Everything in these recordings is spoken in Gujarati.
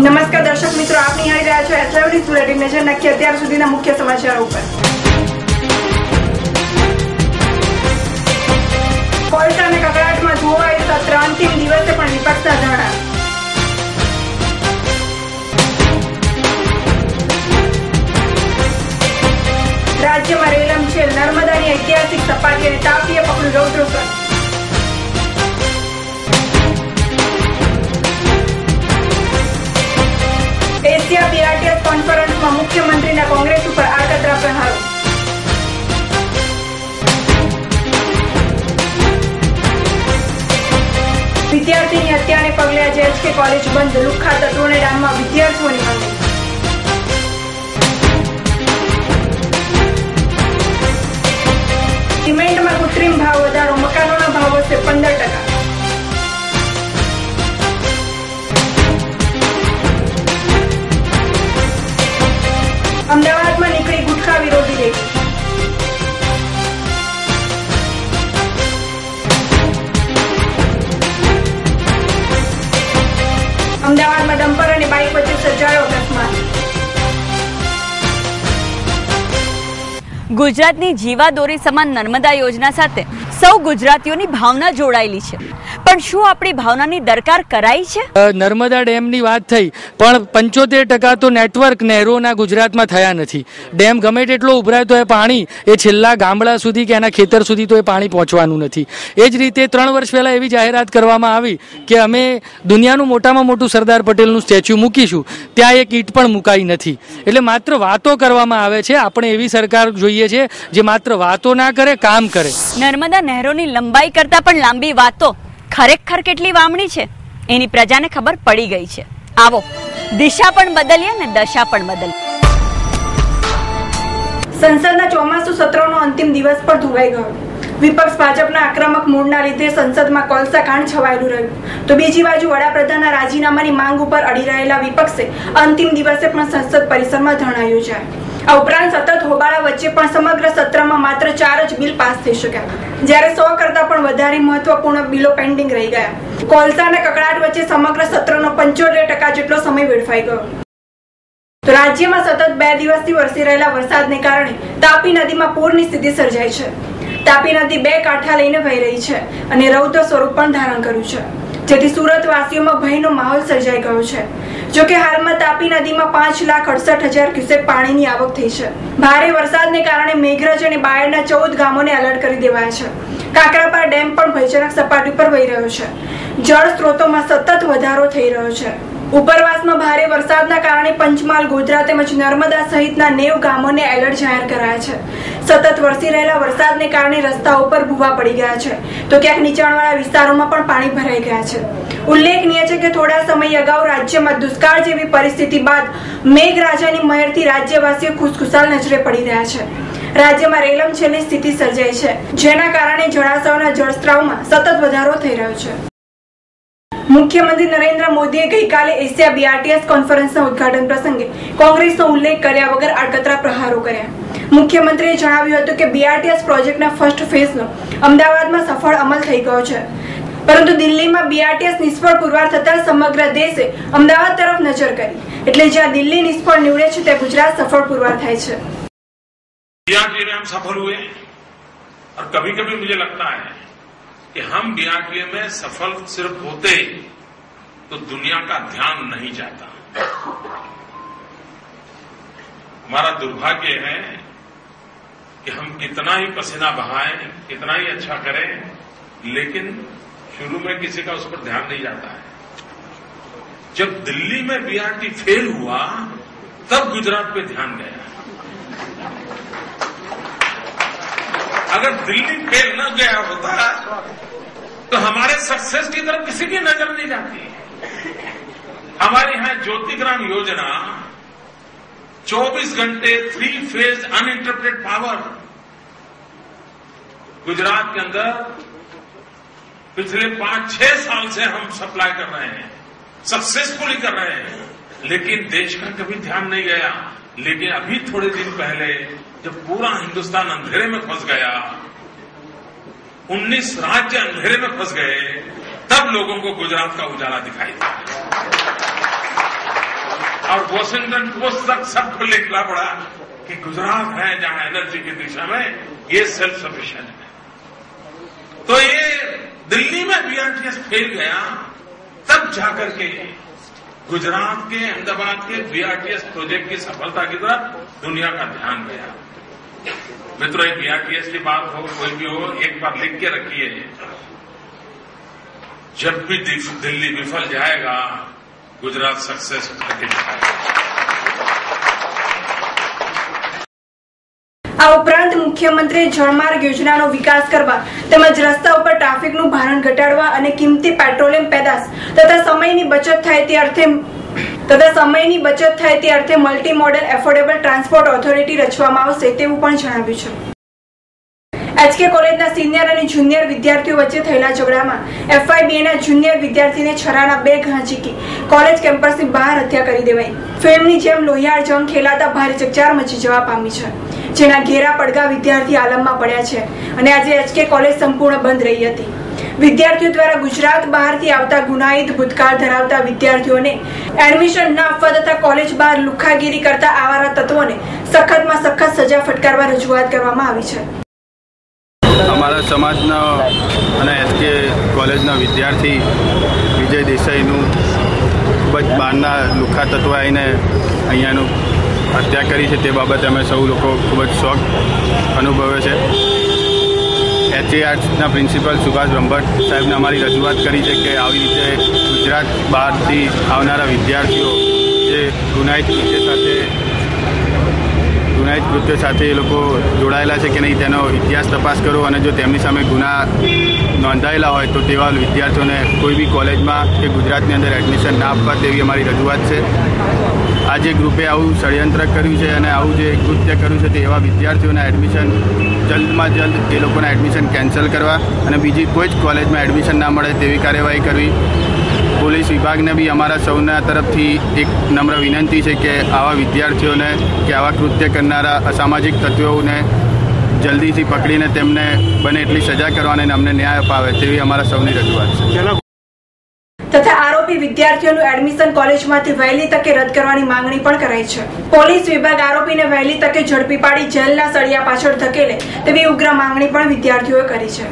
નમસ્કાર દર્શક મિત્રો, આપ નિહાળી રહ્યા છો એસએવડી બુલેટિન નજર નાખી અત્યાર સુધીના મુખ્ય સમાચારો ઉપર. કોલસા અને કકડાટમાં તો સત્ર અંતિમ દિવસે પણ વિપક્ષના ધરણા રાજ્યમાં રેલમ છે નર્મદાની ઐતિહાસિક સપાટી અને તાપીએ પકડ્યું રૌદ્ર વિદ્યાર્થીની હત્યાને પગલે આજે એચકે કોલેજ બંધ. લુખ્ખા તત્વોને ડામમાં વિદ્યાર્થીઓની માંગણી ગુજરાતની જીવાદોરી સમાન નર્મદા યોજના સાથે સૌ ગુજરાતીઓની ભાવના જોડાયેલી છે. પણ શું આપણી ભાવનાની દરકાર કરાઈ છે? નર્મદા ડેમની વાત થઈ પણ પંચોતેર ટકા તો નેટવર્ક નહેરોના ગુજરાતમાં થયા નથી. ડેમ ગમે તેટલો ઉભરાય તો એ પાણી એ છેલ્લા ગામડા સુધી કે એના ખેતર સુધી તો એ પાણી પહોંચવાનું નથી. એ જ રીતે ત્રણ વર્ષ પહેલાં એવી જાહેરાત કરવામાં આવી કે અમે દુનિયાનું મોટામાં મોટું સરદાર પટેલનું સ્ટેચ્યુ મૂકીશું. ત્યાં એક ઈટ પણ મુકાઈ નથી. એટલે માત્ર વાતો કરવામાં આવે છે આપણે એવી સરકાર જોઈએ છે જે માત્ર વાતો ના કરે કામ કરે. નર્મદા નહેરોની લંબાઈ કરતાં પણ લાંબી વાતો ખરેખર કેટલી વામણી છે? એની પ્રજાને ખબર પડી ગઈ છે. આવો, દિશા પણ બદલીએ ને દશા પણ બદલીએ. સંસદના ચોમાસુ સત્રનો અંતિમ દિવસ પણ ધોવાઈ ગયો. વિપક્ષ ભાજપના આક્રમક મૂળના લીધે સંસદમાં કોલસા કાંડ છવાયેલું રહ્યું. તો બીજી બાજુ વડાપ્રધાનના રાજીનામાની માંગ ઉપર અડી રહેલા વિપક્ષે અંતિમ દિવસે પણ સંસદ પરિસરમાં ધરણા યોજાયા આ ઉપરાંત સતત હોબાળા વચ્ચે પણ સમગ્ર સત્રમાં માત્ર ચાર જ બિલ પાસ થઈ શક્યા. જ્યારે સો કરતા પણ વધારે મહત્વપૂર્ણ બિલો પેન્ડિંગ રહી ગયા. કોલસા અને કકડાટ વચ્ચે સમગ્ર સત્રનો પંચોતેર ટકા જેટલો સમય વેડફાઈ ગયો. તો રાજ્યમાં સતત બે દિવસથી વરસી રહેલા વરસાદને કારણે તાપી નદીમાં પૂરની સ્થિતિ સર્જાઈ છે. તાપી નદી બે કાંઠા લઈને વહી રહી છે અને રૌદ્ર સ્વરૂપ પણ ધારણ કર્યું છે. જેથી સુરતવાસીઓમાં ભયનો માહોલ સર્જાઈ ગયો છે. જો કે હાલમાં તાપી નદીમાં પાંચ લાખ અડસઠ હજાર ક્યુસેક પાણીની આવક થઈ છે. ભારે વરસાદને કારણે મેઘરજ અને બાયડના ચૌદ ગામોને એલર્ટ કરી દેવાયા છે. કાકરાપાર ડેમ પણ ભયજનક સપાટી પર વહી રહ્યો છે. જળ સ્ત્રોતોમાં સતત વધારો થઈ રહ્યો છે. ઉપરવાસમાં ભારે વરસાદના કારણે પંચમહાલ, ગોધરા તેમજ નર્મદા સહિતના નેવ ગામોને એલર્ટ જાહેર કરાયા છે. સતત વરસી રહેલા વરસાદને કારણે રસ્તા ઉપર ભૂવા પડી ગયા છે. તો ક્યાંક નીચાણવાળા વિસ્તારોમાં પણ પાણી ભરાઈ ગયા છે. ઉલ્લેખનીય છે કે થોડા સમય અગાઉ રાજ્યમાં દુષ્કાળ જેવી પરિસ્થિતિ બાદ મેઘરાજાની મહેરથી રાજ્યવાસીઓ ખુશખુશાલ નજરે પડી રહ્યા છે. રાજ્યમાં રેલમ છેલ્લી સ્થિતિ સર્જાઈ છે. જેના કારણે જળાશયોના જળસ્ત્રાવમાં સતત વધારો થઈ રહ્યો છે. મુખ્યમંત્રી નરેન્દ્ર મોદીએ ગઈકાલે એશિયા બીઆરટીએસ કોન્ફરન્સના ઉદઘાટન પ્રસંગે કોંગ્રેસનો ઉલ્લેખ કર્યા વગર આડકતરા પ્રહારો કર્યા મુખ્યમંત્રીએ જણાવ્યું હતું કે બીઆરટીએસ પ્રોજેક્ટના ફર્સ્ટ ફેઝનો અમદાવાદમાં સફળ અમલ થઈ ગયો છે પરંતુ દિલ્હીમાં બીઆરટીએસ નિષ્ફળ પુરવાર થતા સમગ્ર દેશે અમદાવાદ તરફ નજર કરી એટલે જ્યાં દિલ્હી નિષ્ફળ નીવડે છે ત્યાં ગુજરાત સફળ પુરવાર થાય છે बीआरटीए में हम सफल हुए और कभी कभी मुझे लगता है کہ ہم بی آر ٹی اے میں سفل صرف ہوتے تو دنیا کا دھیان نہیں جاتا۔ ہمارا دربھاگیہ ہے کہ ہم کتنا ہی پسینہ بہائیں کتنا ہی اچھا کریں، لیکن شروع میں کسی کا اس پر دھیان نہیں جاتا ہے۔ جب دلی میں بی آر ٹی فیل ہوا، تب گجرات پہ دھیان گیا۔ اگر دلی فیل نہ گیا ہوتا تو ہمارے سکسیس کی طرف کسی کی نظر نہیں جاتی۔ ہمارے یہاں جوتی گرام یوجنا چوبیس گھنٹے تھری فیز انٹرپریٹ پاور گجرات کے اندر پچھلے پانچ چھ سال سے ہم سپلائی کر رہے ہیں سکسیسفلی کر رہے ہیں، لیکن دیش کا کبھی دھیان نہیں گیا۔ لیکن ابھی تھوڑے دن پہلے جب پورا ہندوستان اندھیرے میں پھنس گیا، انیس راجیہ اندھیرے میں پھنس گئے، تب لوگوں کو گجرات کا اجالا دکھائی دیا۔ اور واشنگٹن پوسٹ تک سب کو لکھنا پڑا کہ گجرات ہے، جہاں انرجی کی دشا میں یہ سیلف سفیشن ہے۔ تو یہ دلی میں بی آر ٹی ایس پھیل گیا، تب جا کر کے گجرات کے احمدآباد کے، بی آر ٹی ایس پروجیکٹ کی سفلتا کی طرف دنیا کا دھیان گیا۔ مترو بی آر ٹی ایس کی بات ہو، کوئی بھی ہو، ایک بار لکھ کے رکھیے۔ جب بھی دلی وفل جائے گا، گجرات سکسیس کر کے گا આ ઉપરાંત મુખ્યમંત્રીએ જળમાર્ગ યોજનાનો વિકાસ કરવા તેમજ રસ્તા ઉપર ટ્રાફિકનું ભારણ ઘટાડવા અને કિંમતી પેટ્રોલિયમ પેદાશ તથા સમયની બચત થાય તે અર્થે તથા સમયની બચત થાય તે અર્થે multi modal affordable transport authority રચવામાં આવશે તેવું પણ જણાવ્યું છે. એચકે કોલેજના સિનિયર અને જુનિયર વિદ્યાર્થીઓ વચ્ચે થયેલા ઝઘડામાં એફઆઈબીએના જુનિયર વિદ્યાર્થીને છરાના બે ઘા ઝીકી કોલેજ કેમ્પસની બહાર હત્યા કરી દેવાઈ. ફિલ્મની જેમ લોહિયાળ જંગ ખેલાતા ભારે ચકચાર મચી જવા પામી છે. જેના ઘેરા પડઘા વિદ્યાર્થી આલમમાં પડ્યા છે અને આજે એચકે કોલેજ સંપૂર્ણ બંધ રહી હતી. વિદ્યાર્થીઓ દ્વારા ગુજરાત બહારથી આવતા ગુનાહિત ભૂતકાળ ધરાવતા વિદ્યાર્થીઓને એડમિશન ન આપવા તથા કોલેજ બહાર લુખાગીરી કરતા આવારા તત્વોને સખતમાં સખત સજા ફટકારવા રજૂઆત કરવામાં આવી છે. અમારા સમાજના અને એસકે કોલેજના વિદ્યાર્થી વિજય દેસાઈનું ખૂબ જ બહારના લુખા તત્વ આવીને અહીંયાનું હત્યા કરી છે તે બાબતે અમે સૌ લોકો ખૂબ જ શોખ અનુભવે છે. એચએ આર્ટ્સના પ્રિન્સિપલ સુભાષ બ્રહ્મભટ્ટ સાહેબને અમારી રજૂઆત કરી છે કે આવી રીતે ગુજરાત બહારથી આવનારા વિદ્યાર્થીઓ જે ગુનાહિત વિશે સાથે ગુનાહિત કૃત્યો સાથે એ લોકો જોડાયેલા છે કે નહીં તેનો ઇતિહાસ તપાસ કરો અને જો તેમની સામે ગુના નોંધાયેલા હોય તો તેવા વિદ્યાર્થીઓને કોઈ બી કોલેજમાં કે ગુજરાતની અંદર એડમિશન ના આપવા તેવી અમારી રજૂઆત છે. આ જે ગ્રુપે આવું ષડયંત્ર કર્યું છે અને આવું જે કૃત્ય કર્યું છે તે એવા વિદ્યાર્થીઓના એડમિશન જલ્દમાં જલ્દ એ લોકોના એડમિશન કેન્સલ કરવા અને બીજી કોઈ જ કોલેજમાં એડમિશન ના મળે તેવી કાર્યવાહી કરવી. પોલીસ વિભાગને બી અમારા સૌના તરફથી એક નમ્ર વિનંતી છે કે આવા વિદ્યાર્થીઓને કે આવા કૃત્ય કરનારા અસામાજિક તત્વોને જલ્દીથી પકડીને તેમને બને એટલી સજા કરવાને અમને ન્યાય અપાવે તેવી અમારા સૌની રજૂઆત છે. તથા આરોપી વિદ્યાર્થીઓનું એડમિશન કોલેજમાંથી વહેલી તકે રદ કરવાની માંગણી પણ કરાઈ છે. પોલીસ વિભાગ આરોપીને વહેલી તકે ઝડપી પાડી જેલના સળિયા પાછળ ધકેલે તેવી ઉગ્ર માંગણી પણ વિદ્યાર્થીઓએ કરી છે.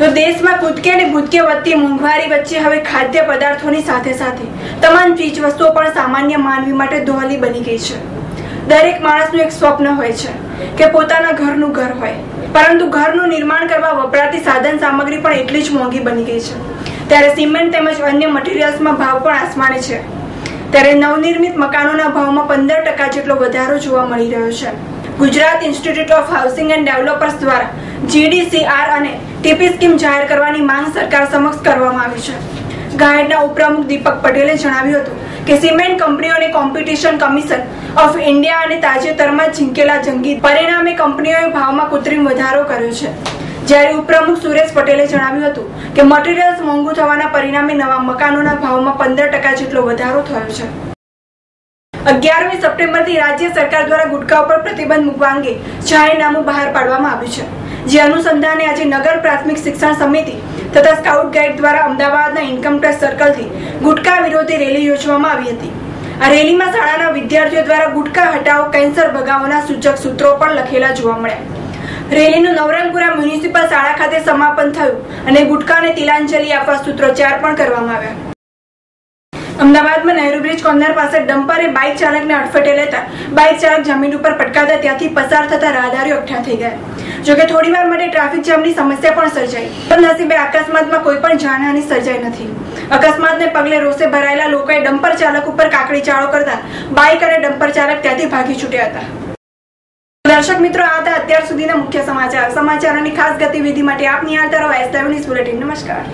તો દેશમાં કૂદકે અને ભૂતકે વધતી મોંઘવારી વચ્ચે હવે ખાદ્ય પદાર્થોની સાથે સાથે તમામ ચીજ વસ્તુઓ પણ સામાન્ય માનવી માટે દોહલી બની ગઈ છે. દરેક માણસનું એક સ્વપ્ન હોય છે કે પોતાના ઘરનું ઘર હોય. પરંતુ ઘરનું નિર્માણ કરવા વપરાતી સાધન સામગ્રી પણ એટલી જ મોંઘી બની ગઈ છે. ત્યારે સિમેન્ટ તેમજ અન્ય મટીરિયલ્સમાં ભાવ પણ આસમાને છે. ત્યારે નવનિર્મિત મકાનોના ભાવમાં પંદર ટકા જેટલો વધારો જોવા મળી રહ્યો છે. Gujarat institute of housing and developers દ્વારા જીડીસીઆર અને ટીપી સ્કીમ જાહેર કરવાની માંગ સરકાર સમક્ષ કરવામાં આવી છે. ગાયડના ઉપપ્રમુખ દીપક પટેલે જણાવ્યું હતું કે સિમેન્ટ કંપનીઓને કોમ્પિટિશન કમિશન ઓફ ઇન્ડિયા અને તાજેતરમાં ઝીંકેલા જંગી પરિણામે કંપનીઓએ ભાવમાં કૃત્રિમ વધારો કર્યો છે. જ્યારે ઉપપ્રમુખ સુરેશ પટેલે જણાવ્યું હતું કે મટીરિયલ્સ મોંઘું થવાના પરિણામે નવા મકાનોના ભાવમાં પંદર ટકા જેટલો વધારો થયો છે. અગિયારમી સપ્ટેમ્બરથી રાજ્ય સરકાર દ્વારા ગુટખા ઉપર પ્રતિબંધ મૂકવા અંગે જાહેરનામું બહાર પાડવામાં આવ્યું છે. જે અનુસંધાને આજે નગર પ્રાથમિક શિક્ષણ સમિતિ તથા સ્કાઉટ ગાઈડ દ્વારા અમદાવાદના ઇન્કમટેક્સ સર્કલથી ગુટકા વિરોધી રેલી યોજવામાં આવી હતી. આ રેલીમાં શાળાના વિદ્યાર્થીઓ દ્વારા ગુટકા હટાવો, કેન્સર ભગાવોના સૂચક સૂત્રો પણ લખેલા જોવા મળ્યા. રેલીનું નવરંગપુરા મ્યુનિસિપલ શાળા ખાતે સમાપન થયું અને ગુટકાને તિલાંજલિ આપવા સૂત્રોચ્ચાર પણ કરવામાં આવ્યા. અમદાવાદમાં નહેરુ બ્રિજ કોર્નર પાસે ડમ્પરે બાઇક ચાલકને અડફેટે લેતા બાઇક ચાલક જમીન ઉપર પટકાતા ત્યાંથી પસાર થતા રાહદારીઓ એકઠા થઈ ગયા. જોકે થોડી વાર માટે ટ્રાફિક જામની સમસ્યા પણ સર્જાઈ. પણ નસીબે અકસ્માતમાં કોઈ પણ જાનહાની સર્જાઈ નથી. અકસ્માતને પગલે રોષે ભરાયેલા લોકોએ ડમ્પર ચાલક ઉપર કાકડી ચાળો કરતા બાઇક અને ડમ્પર ચાલક ત્યાંથી ભાગી છૂટ્યા હતા. દર્શક મિત્રો, આ હતા અત્યાર સુધીના મુખ્ય સમાચાર. સમાચારોની ખાસ ગતિવિધિ માટે આપની નિહાળતા રહો એસ બુલેટિન. નમસ્કાર.